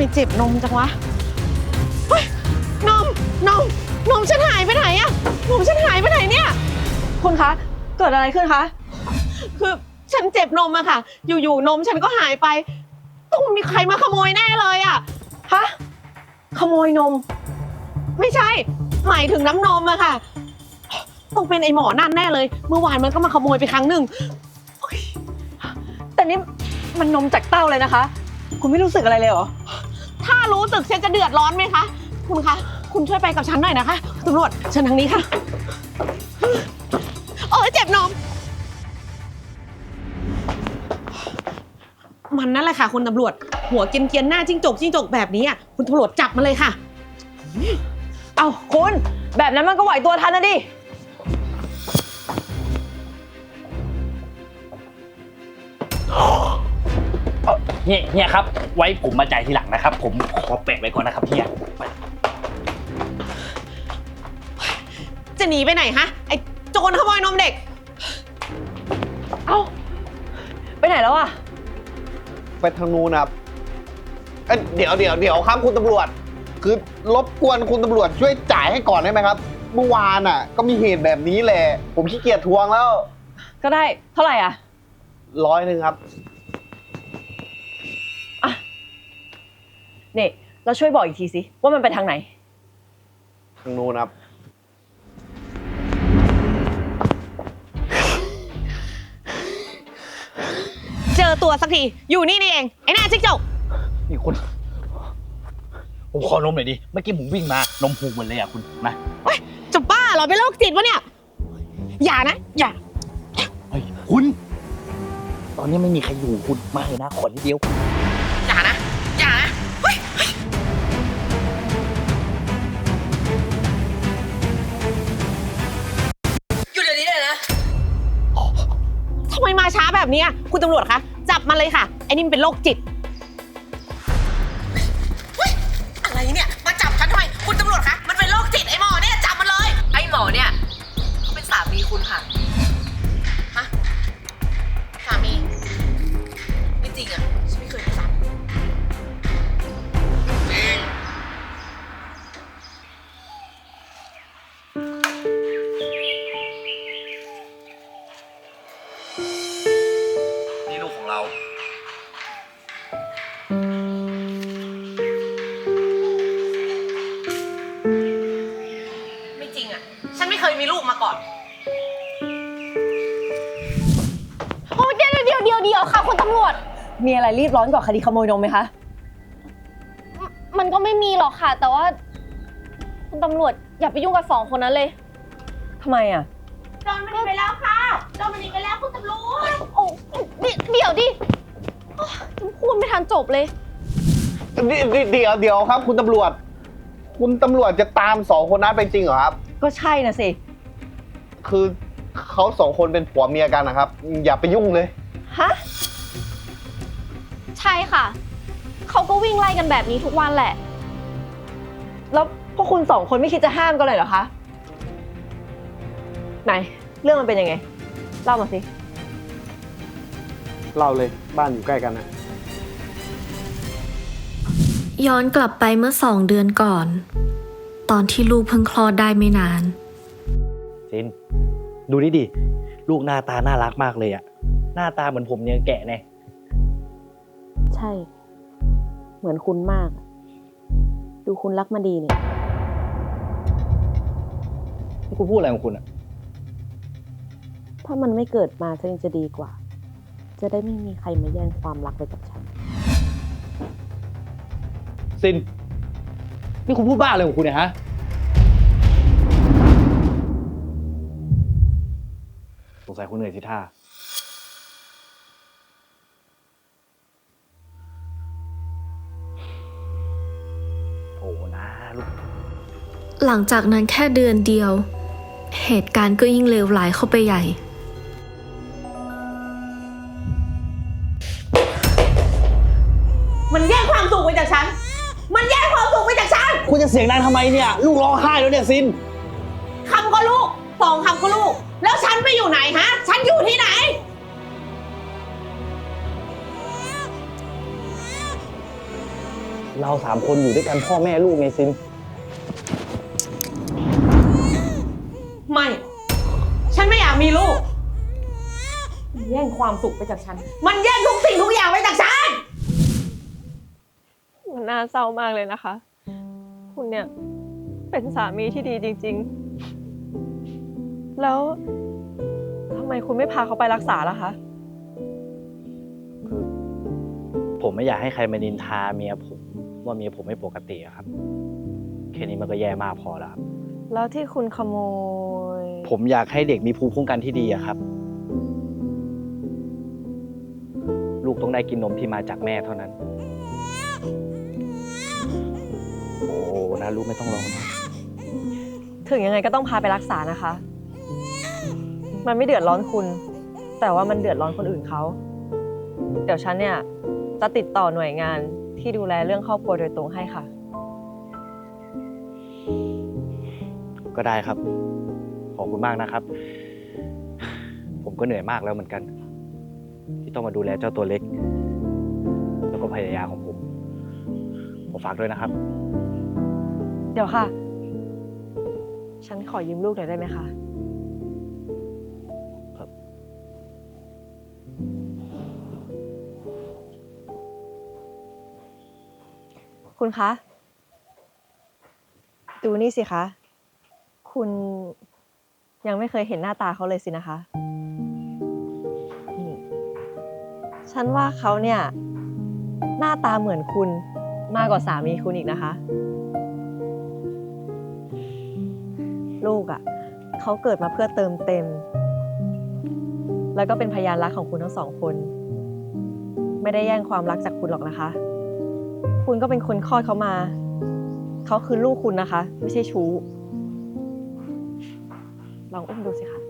ไม่เจ็บนมจังวะเฮ้ยนมนมนมฉันหายไปไหนอะนมฉันหายไปไหนเนี่ย คุณคะ เกิดอะไรขึ้นคะ คือฉันเจ็บนมอะค่ะ อยู่ๆนมฉันก็หายไป ต้องมีใครมาขโมยแน่เลยอะฮะ ขโมยนม ไม่ใช่ หมายถึงน้ำนมอะค่ะ ต้องเป็นไอหมอนั่นแน่เลย เมื่อวานมันก็มาขโมยไปครั้งหนึ่งแต่นี่มันนมจากเต้าเลยนะคะ คุณไม่รู้สึกอะไรเลยเหรอ รู้สึกฉันจะเดือดร้อนไหมคะ คุณคะ คุณช่วยไปกับฉันหน่อยนะคะตำรวจเชิญทางนี้ค่ะ เออเจ็บนมมันนั่นแหละค่ะคุณตำรวจ หัวเกรียนๆหน้าจิ้งจกจิ้งจกแบบนี้อะคุณตำรวจจับมาเลยค่ะ เอาคุณ แบบนั้นมันก็ไหวตัวทันนะดิ เฮียเฮียครับ ไว้ผมมาจ่ายทีหลังนะครับ ผมขอแปะไว้ก่อนนะครับเฮียจะหนีไปไหนฮะ ไอ้โจรขโมยนมเด็ก เอ้า ไปไหนแล้วอะไปทางนู้นนะครับเอ้ยเดี๋ยวเดี๋ยวเดี๋ยวครับคุณตำรวจ คือรบกวนคุณตำรวจช่วยจ่ายให้ก่อนได้ไหมครับ เมื่อวานอะ ก็มีเหตุแบบนี้แหละ ผมขี้เกียจทวงแล้ว ก็ได้ เท่าไหร่อะร้อยหนึ่งครับ นี่เราช่วยบอกอีกทีสิว่ามันไปทางไหน ทางนู้นครับ เจอตัวสักที อยู่นี่นี่เอง ไอ้หน้าจิ้งจกนี่คุณ ผมขอนมหน่อยดิ เมื่อกี้ผมวิ่งมา นมหูหมดเลยอะคุณมาจะบ้าเหรอเป็นโรคจิตวะเนี่ย อย่านะ อย่า เฮ้ย คุณ ตอนนี้ไม่มีใครอยู่คุณมาเลยนะ ขอนิดเดียวอย่ แบบนี้คุณตำรวจคะจับมันเลยค่ะไอ้นี่มันเป็นโรคจิต ไม่จริงอะ ฉันไม่เคยมีลูกมาก่อน โอ้ยเดี๋ยวเดี๋ยวเดี๋ยวเดี๋ยวค่ะ คุณตำรวจ มีอะไรรีบร้อนกว่าคดีขโมยนมไหมคะมันก็ไม่มีหรอกค่ะ แต่ว่า คุณตำรวจอย่าไปยุ่งกับสองคนนั้นเลย ทำไมอะโดนมันหนีไปแล้วค่ะ โดนมันหนีไปแล้วคุณตำรวจโอ้เดี๋ ยวเดี๋ยวดิโอ๊ยฉันพูดไม่ทันจบเลย เดี๋ยวเดี๋ยวเดี๋ยวครับ คุณตำรวจ คุณตำรวจจะตามสองคนนั้นไปจริงเหรอครับ ก็ใช่นะสิ คือเขาสองคนเป็นผัวเมียกันนะครับ อย่าไปยุ่งเลย ฮะ ใช่ค่ะ เขาก็วิ่งไล่กันแบบนี้ทุกวันแหละ แล้วพวกคุณสองคนไม่คิดจะห้ามกันเลยเหรอคะ ไหน เรื่องมันเป็นยังไง เล่ามาสิ เราเลยบ้านอยู่ใกล้กันนะย้อนกลับไปเมื่อสองเดือนก่อน ตอนที่ลูกเพิ่งคลอดได้ไม่นานซินดูนี่ดิ ลูกหน้าตาน่ารักมากเลยอะหน้าตาเหมือนผมยังแกะแน่ใช่ เหมือนคุณมาก ดูคุณรักมาดีเนี่ย นี่คุณพูดอะไรของคุณอะถ้ามันไม่เกิดมาจะยังจะดีกว่า จะได้ไม่มีใครมาแย่งความรักไปจากฉัน ซิน นี่คุณพูดบ้าอะไรของคุณเนี่ยฮะ สงสัยคุณเหนื่อยสิท่า โอ้นะลูก หลังจากนั้นแค่เดือนเดียว เหตุการณ์ก็ยิ่งเลวร้ายเข้าไปใหญ่ มันแย่งความสุขไปจากฉัน มันแย่งความสุขไปจากฉัน คุณจะเสียงดังทำไมเนี่ย ลูกร้องไห้แล้วเนี่ยซิน คำก็ลูกสองคำก็ลูก แล้วฉันไปอยู่ไหนฮะ ฉันอยู่ที่ไหนคเราสามคนอยู่ด้วยกันพ่อแม่ลูกไงซิน ไม่ ฉันไม่อยากมีลูกมันแย่งความสุขไปจากฉัน มันแย่งทุกสิ่งทุกอย่างไปจากฉัน มันน่าเศร้ามากเลยนะคะ คุณเนี่ยเป็นสามีที่ดีจริง ๆ แล้วทำไมคุณไม่พาเขาไปรักษาล่ะคะ คือผมไม่อยากให้ใครมานินทาเมียผมว่าเมียผมไม่ปกติอะครับ แค่นี้มันก็แย่มากพอแล้วครับแล้วที่คุณขโมย ผมอยากให้เด็กมีภูมิคุ้มกันที่ดีอะครับ ลูกต้องได้กินนมที่มาจากแม่เท่านั้น อ้นะลูกไม่ต้องร้องนะถึงยังไงก็ต้องพาไปรักษานะคะ มันไม่เดือดร้อนคุณ แต่ว่ามันเดือดร้อนคนอื่นเขา เดี๋ยวฉันเนี่ยจะติดต่อหน่วยงานที่ดูแลเรื่องครอบครัวโดยตรงให้ค่ะ ก็ได้ครับ ขอบคุณมากนะครับ ผมก็เหนื่อยมากแล้วเหมือนกัน ที่ต้องมาดูแลเจ้าตัวเล็ก แล้วก็ภรรยาของผม ผมฝากด้วยนะครับ เดี๋ยวค่ะ ฉันขอยืมลูกหน่อยได้ไหมคะครับคุณคะ ดูนี่สิคะ คุณยังไม่เคยเห็นหน้าตาเขาเลยสินะคะนี่ฉันว่าเขาเนี่ย หน้าตาเหมือนคุณมากกว่าสามีคุณอีกนะคะ ลูกอะ่ะเขาเกิดมาเพื่อเติมเต็ม แล้วก็เป็นพยานรักของคุณทั้งสองคน ไม่ได้แย่งความรักจากคุณหรอกนะคะ คุณก็เป็นคนคลอดเขามา เขาคือลูกคุณนะคะ ไม่ใช่ชู้ลองอุ้มดูสิคะ